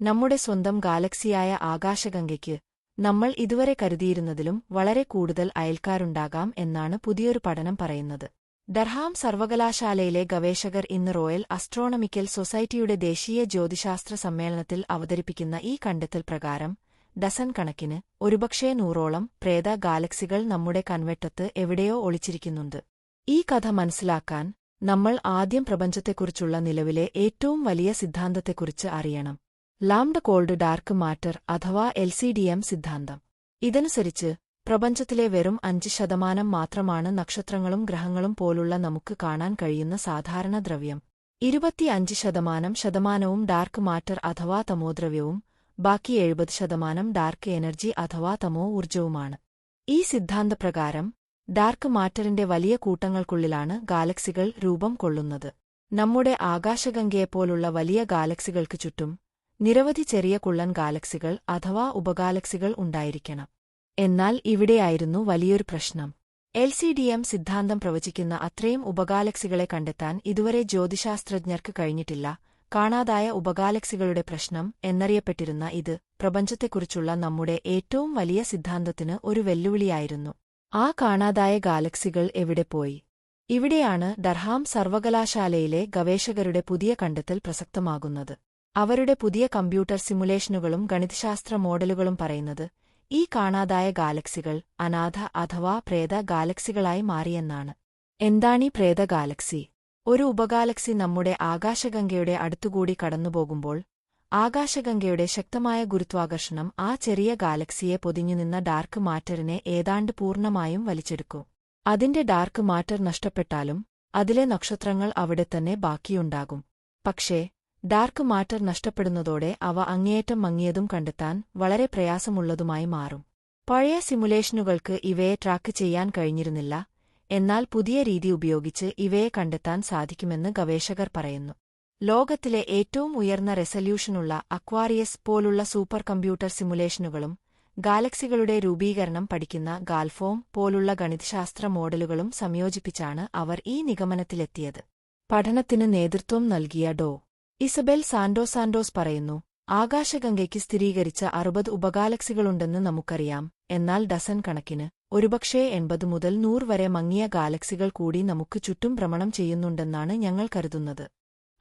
നമ്മുടെ സ്വന്തം ഗാലക്സിയായ ആകാശഗംഗയ്ക്ക് നമ്മൾ ഇതുവരെ കരുതിയിരുന്നതിലും വളരെ കൂടുതൽ അയൽക്കാരുണ്ടാകാം എന്നാണ് പുതിയൊരു പഠനം പറയുന്നത്. ഡർഹാം സർവകലാശാലയിലെ ഗവേഷകർ ഇന്ന് റോയൽ അസ്ട്രോണമിക്കൽ സൊസൈറ്റിയുടെ ദേശീയ ജ്യോതിശാസ്ത്ര സമ്മേളനത്തിൽ അവതരിപ്പിക്കുന്ന ഈ കണ്ടെത്തൽ പ്രകാരം ഡസൻ കണക്കിന് ഒരുപക്ഷേ നൂറോളം പ്രേത ഗാലക്സികൾ നമ്മുടെ കൺവെട്ടത്ത് എവിടെയോ ഒളിച്ചിരിക്കുന്നുണ്ട്. ഈ കഥ മനസ്സിലാക്കാൻ നമ്മൾ ആദ്യം പ്രപഞ്ചത്തെക്കുറിച്ചുള്ള നിലവിലെ ഏറ്റവും വലിയ സിദ്ധാന്തത്തെക്കുറിച്ച് അറിയണം. ലാംഡ കോൾഡ് ഡാർക്ക് മാറ്റർ അഥവാ എൽ സി ഡി എം സിദ്ധാന്തം. ഇതനുസരിച്ച് പ്രപഞ്ചത്തിലെ വെറും അഞ്ച് ശതമാനം മാത്രമാണ് നക്ഷത്രങ്ങളും ഗ്രഹങ്ങളും പോലുള്ള നമുക്ക് കാണാൻ കഴിയുന്ന സാധാരണ ദ്രവ്യം. ഇരുപത്തിയഞ്ച് ശതമാനം ശതമാനവും ഡാർക്ക് മാറ്റർ അഥവാ തമോദ്രവ്യവും ബാക്കി എഴുപത് ശതമാനം ഡാർക്ക് എനർജി അഥവാ തമോ ഊർജവുമാണ്. ഈ സിദ്ധാന്തപ്രകാരം ഡാർക്ക് മാറ്ററിന്റെ വലിയ കൂട്ടങ്ങൾക്കുള്ളിലാണ് ഗാലക്സികൾ രൂപം കൊള്ളുന്നത്. നമ്മുടെ ആകാശഗംഗയെപ്പോലുള്ള വലിയ ഗാലക്സികൾക്ക് ചുറ്റും നിരവധി ചെറിയ കുള്ളൻ ഗാലക്സികൾ അഥവാ ഉപഗാലക്സികൾ ഉണ്ടായിരിക്കണം. എന്നാൽ ഇവിടെയായിരുന്നു വലിയൊരു പ്രശ്നം. എൽ സി ഡി എം സിദ്ധാന്തം പ്രവചിക്കുന്ന അത്രയും ഉപഗാലക്സികളെ കണ്ടെത്താൻ ഇതുവരെ ജ്യോതിശാസ്ത്രജ്ഞർക്ക് കഴിഞ്ഞിട്ടില്ല. കാണാതായ ഉപഗാലക്സികളുടെ പ്രശ്നം എന്നറിയപ്പെട്ടിരുന്ന ഇത് പ്രപഞ്ചത്തെക്കുറിച്ചുള്ള നമ്മുടെ ഏറ്റവും വലിയ സിദ്ധാന്തത്തിന് ഒരു വെല്ലുവിളിയായിരുന്നു. ആ കാണാതായ ഗാലക്സികൾ എവിടെ പോയി? ഇവിടെയാണ് ഡർഹാം സർവകലാശാലയിലെ ഗവേഷകരുടെ പുതിയ കണ്ടെത്തൽ പ്രസക്തമാകുന്നത്. അവരുടെ പുതിയ കമ്പ്യൂട്ടർ സിമുലേഷനുകളും ഗണിതശാസ്ത്ര മോഡലുകളും പറയുന്നത് ഈ കാണാതായ ഗാലക്സികൾ അനാഥ അഥവാ പ്രേത ഗാലക്സികളായി മാറിയെന്നാണ്. എന്താണീ പ്രേത ഗാലക്സി? ഒരു ഉപഗാലക്സി നമ്മുടെ ആകാശഗംഗയുടെ അടുത്തുകൂടി കടന്നുപോകുമ്പോൾ ആകാശഗംഗയുടെ ശക്തമായ ഗുരുത്വാകർഷണം ആ ചെറിയ ഗാലക്സിയെ പൊതിഞ്ഞുനിന്ന ഡാർക്ക് മാറ്ററിനെ ഏതാണ്ട് പൂർണമായും വലിച്ചെടുക്കും. അതിന്റെ ഡാർക്ക് മാറ്റർ നഷ്ടപ്പെട്ടാലും അതിലെ നക്ഷത്രങ്ങൾ അവിടെ തന്നെ ബാക്കിയുണ്ടാകും. പക്ഷേ ഡാർക്ക് മാറ്റർ നഷ്ടപ്പെടുന്നതോടെ അവ അങ്ങേയറ്റം മങ്ങിയതും കണ്ടെത്താൻ വളരെ പ്രയാസമുള്ളതുമായി മാറും. പഴയ സിമുലേഷനുകൾക്ക് ഇവയെ ട്രാക്ക് ചെയ്യാൻ കഴിഞ്ഞിരുന്നില്ല എന്നാൽ പുതിയ രീതി ഉപയോഗിച്ച് ഇവയെ കണ്ടെത്താൻ സാധിക്കുമെന്ന് ഗവേഷകർ പറയുന്നു. ലോകത്തിലെ ഏറ്റവും ഉയർന്ന റെസല്യൂഷനുള്ള അക്വാറിയസ് പോലുള്ള സൂപ്പർ കമ്പ്യൂട്ടർ സിമുലേഷനുകളും ഗാലക്സികളുടെ രൂപീകരണം പഠിക്കുന്ന ഗാൽഫോം പോലുള്ള ഗണിതശാസ്ത്ര മോഡലുകളും സംയോജിപ്പിച്ചാണ് അവർ ഈ നിഗമനത്തിലെത്തിയത്. പഠനത്തിന് നേതൃത്വം നൽകിയ ഡോ. ഇസബെൽ സാന്റോസ് സാന്റോസ് പറയുന്നു ആകാശഗംഗയ്ക്ക് സ്ഥിരീകരിച്ച അറുപത് ഉപഗാലക്സികളുണ്ടെന്ന് നമുക്കറിയാം. എന്നാൽ ഡസൻ കണക്കിന് ഒരുപക്ഷേ എൺപത് മുതൽ നൂറ് വരെ മങ്ങിയ ഗാലക്സികൾ കൂടി നമുക്ക് ചുറ്റും ഭ്രമണം ചെയ്യുന്നുണ്ടെന്നാണ് ഞങ്ങൾ കരുതുന്നത്.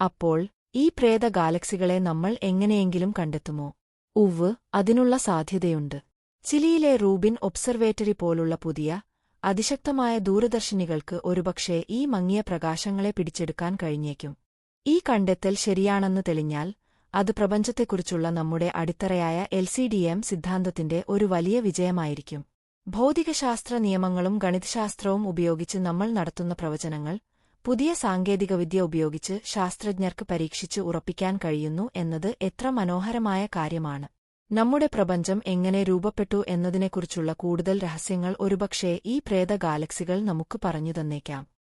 അപ്പോൾ ഈ പ്രേത ഗാലക്സികളെ നമ്മൾ എങ്ങനെയെങ്കിലും കണ്ടെത്തുമോ? ഉവ് അതിനുള്ള സാധ്യതയുണ്ട്. ചിലിയിലെ റൂബിൻ ഒബ്സർവേറ്ററി പോലുള്ള പുതിയ അതിശക്തമായ ദൂരദർശിനികൾക്ക് ഒരുപക്ഷേ ഈ മങ്ങിയ പ്രകാശങ്ങളെ പിടിച്ചെടുക്കാൻ കഴിഞ്ഞേക്കും. ഈ കണ്ടെത്തൽ ശരിയാണെന്ന് തെളിഞ്ഞാൽ അത് പ്രപഞ്ചത്തെക്കുറിച്ചുള്ള നമ്മുടെ അടിത്തറയായ എൽസിഡിഎം സിദ്ധാന്തത്തിന്റെ ഒരു വലിയ വിജയമായിരിക്കും. ഭൗതികശാസ്ത്ര നിയമങ്ങളും ഗണിതശാസ്ത്രവും ഉപയോഗിച്ച് നമ്മൾ നടത്തുന്ന പ്രവചനങ്ങൾ പുതിയ സാങ്കേതികവിദ്യ ഉപയോഗിച്ച് ശാസ്ത്രജ്ഞർക്ക് പരീക്ഷിച്ച് ഉറപ്പിക്കാൻ കഴിയുന്നു എന്നത് എത്ര മനോഹരമായ കാര്യമാണ്. നമ്മുടെ പ്രപഞ്ചം എങ്ങനെ രൂപപ്പെട്ടു എന്നതിനെക്കുറിച്ചുള്ള കൂടുതൽ രഹസ്യങ്ങൾ ഒരുപക്ഷേ ഈ പ്രേത ഗാലക്സികൾ നമുക്ക് പറഞ്ഞു തന്നേക്കാം.